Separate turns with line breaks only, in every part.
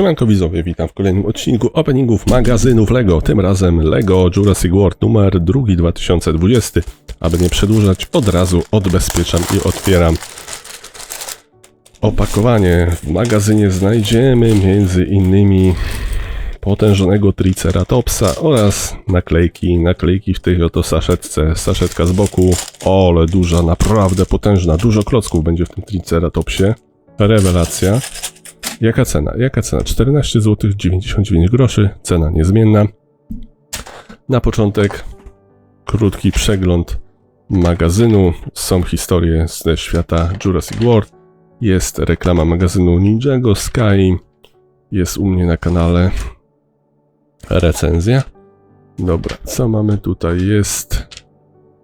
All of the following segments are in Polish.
Siemanko widzowie, witam w kolejnym odcinku openingów magazynów LEGO, tym razem LEGO Jurassic World numer 2 2020. Aby nie przedłużać, od razu odbezpieczam i otwieram opakowanie. W magazynie znajdziemy między innymi potężnego Triceratopsa oraz naklejki, naklejki w tej oto saszetce, saszetka z boku, ole duża, naprawdę potężna, dużo klocków będzie w tym Triceratopsie. Rewelacja. Jaka cena? Jaka cena? 14 zł 99 groszy, cena niezmienna. Na początek krótki przegląd magazynu. Są historie ze świata Jurassic World. Jest reklama magazynu Ninjago Sky. Jest u mnie na kanale recenzja. Dobra, co mamy tutaj? Jest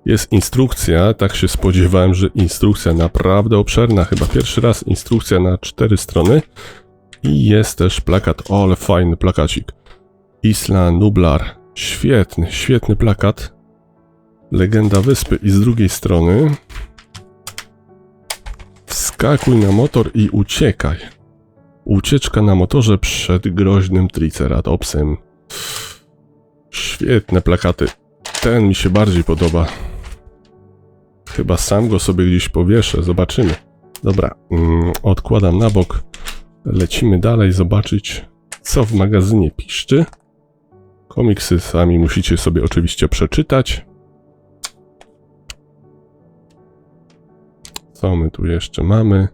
jest instrukcja, tak się spodziewałem, że instrukcja naprawdę obszerna, chyba pierwszy raz instrukcja na cztery strony. I jest też plakat, o ale fajny plakacik. Isla Nublar, świetny, świetny plakat. Legenda wyspy i z drugiej strony Wskakuj na motor i uciekaj. Ucieczka na motorze przed groźnym Triceratopsem. Świetne plakaty. Ten mi się bardziej podoba. Chyba sam go sobie gdzieś powieszę, zobaczymy. Dobra, mm, odkładam na bok. Lecimy dalej zobaczyć, co w magazynie piszczy. Komiksy sami musicie sobie oczywiście przeczytać. Co my tu jeszcze mamy?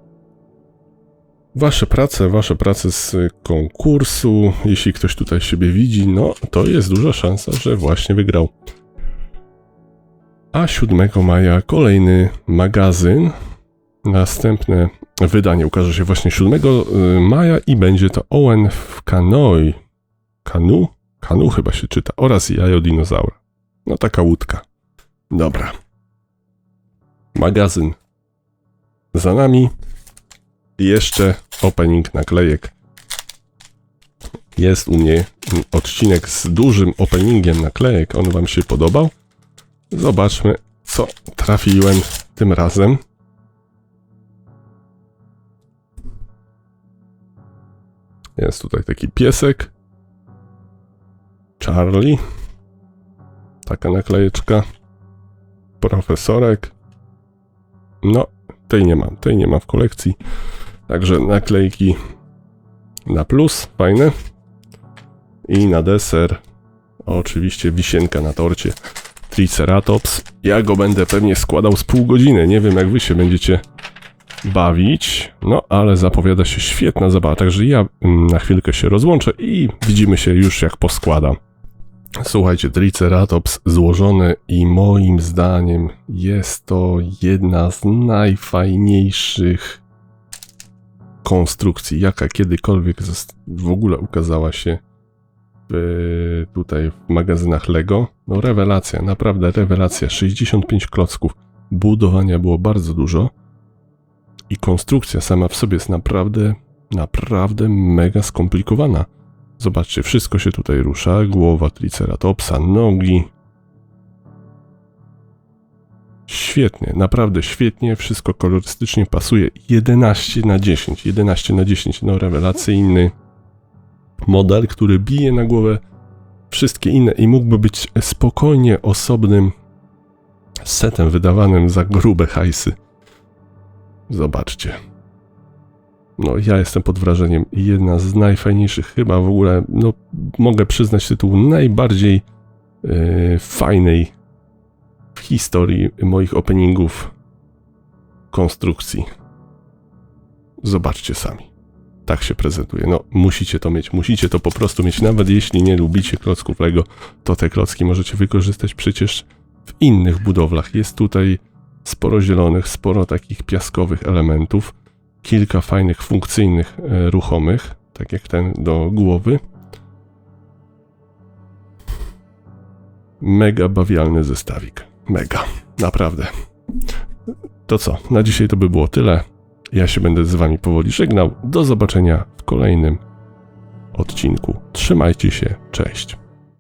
Wasze prace, wasze prace z konkursu. Jeśli ktoś tutaj siebie widzi, no to jest duża szansa, że właśnie wygrał. A 7 maja kolejny magazyn. Następne wydanie ukaże się właśnie 7 y, maja i będzie to Owen w Kanoi. Kanu? Kanu chyba się czyta. Oraz jajo dinozaura. No taka łódka. Dobra. Magazyn za nami. I jeszcze opening naklejek. Jest u mnie odcinek z dużym openingiem naklejek. On wam się podobał? Zobaczmy, co trafiłem tym razem. Jest tutaj taki piesek. Charlie. Taka naklejeczka. Profesorek. No, tej nie mam, tej nie ma w kolekcji. Także naklejki na plus, fajne. I na deser, oczywiście wisienka na torcie. Triceratops. Ja go będę pewnie składał z pół godziny. Nie wiem, jak wy się będziecie bawić. No, ale zapowiada się świetna zabawa. Także ja mm, na chwilkę się rozłączę i widzimy się już jak poskładam. Słuchajcie, Triceratops złożony i moim zdaniem jest to jedna z najfajniejszych konstrukcji, jaka kiedykolwiek w ogóle ukazała się w, tutaj w magazynach Lego. No rewelacja, naprawdę rewelacja. 65 klocków. Budowania było bardzo dużo. I konstrukcja sama w sobie jest naprawdę, naprawdę mega skomplikowana. Zobaczcie, wszystko się tutaj rusza. Głowa Triceratopsa, nogi. Świetnie, naprawdę świetnie. Wszystko kolorystycznie pasuje. 11 na 10. 11 na 10. No rewelacyjny model, który bije na głowę wszystkie inne i mógłby być spokojnie osobnym setem wydawanym za grube hajsy. Zobaczcie. No, ja jestem pod wrażeniem. Jedna z najfajniejszych, chyba w ogóle, no, mogę przyznać tytuł najbardziej yy, fajnej w historii moich openingów konstrukcji. Zobaczcie sami. Tak się prezentuje. No, musicie to mieć, musicie to po prostu mieć. Nawet jeśli nie lubicie klocków Lego, to te klocki możecie wykorzystać przecież w innych budowlach. Jest tutaj sporo zielonych, sporo takich piaskowych elementów, kilka fajnych, funkcyjnych, e, ruchomych, tak jak ten do głowy. Mega bawialny zestawik. Mega. Naprawdę. To co? Na dzisiaj to by było tyle. Ja się będę z wami powoli żegnał. Do zobaczenia w kolejnym odcinku. Trzymajcie się. Cześć.